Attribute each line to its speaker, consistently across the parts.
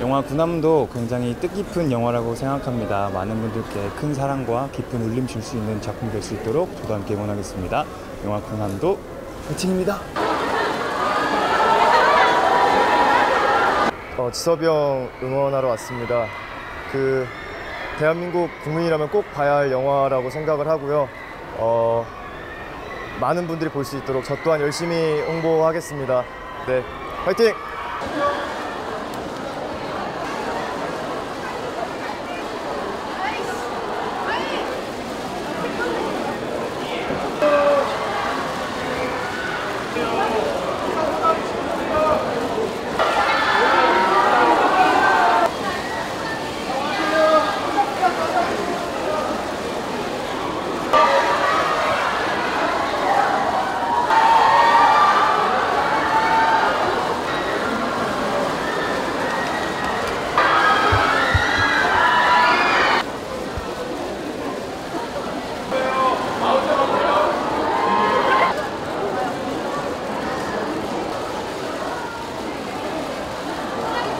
Speaker 1: 영화 군함도 굉장히 뜻깊은 영화라고 생각합니다. 많은 분들께 큰 사랑과 깊은 울림 줄 수 있는 작품 될 수 있도록 저도 함께 응원하겠습니다. 영화 군함도 화이팅입니다.
Speaker 2: 어, 지섭이 형 응원하러 왔습니다. 그 대한민국 국민이라면 꼭 봐야 할 영화라고 생각을 하고요. 어, 많은 분들이 볼 수 있도록 저 또한 열심히 홍보하겠습니다. 네, 화이팅!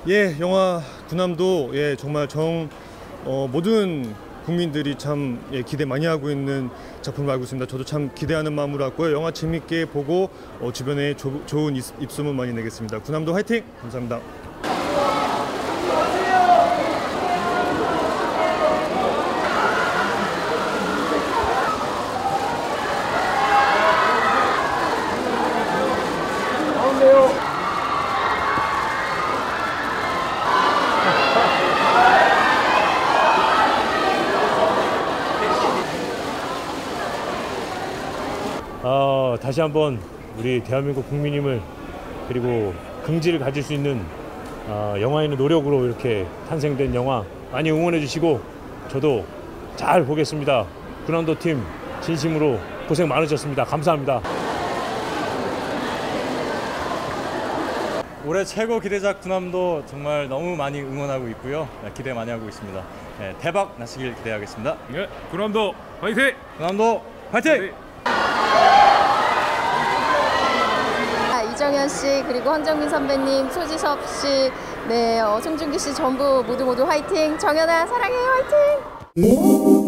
Speaker 3: 예, 영화 군함도 예 정말 정 어, 모든 국민들이 참 예, 기대 많이 하고 있는 작품을 알고 있습니다. 저도 참 기대하는 마음으로 왔고요. 영화 재밌게 보고 어, 주변에 조- 좋은 입, 입소문 많이 내겠습니다. 군함도 화이팅! 감사합니다.
Speaker 4: 어, 다시 한번 우리 대한민국 국민임을 그리고 긍지를 가질 수 있는 어, 영화인의 노력으로 이렇게 탄생된 영화 많이 응원해 주시고 저도 잘 보겠습니다. 군함도 팀 진심으로 고생 많으셨습니다. 감사합니다.
Speaker 5: 올해 최고 기대작 군함도 정말 너무 많이 응원하고 있고요. 네, 기대 많이 하고 있습니다. 네, 대박 나시길 기대하겠습니다.
Speaker 3: 예, 군함도 화이팅!
Speaker 5: 군함도 화이팅!
Speaker 6: 아, 이 정현 씨 그리고 헌정민 선배님, 소지섭 씨, 네 어, 송중기 씨 전부 모두 모두 화이팅. 정연아 사랑해 화이팅.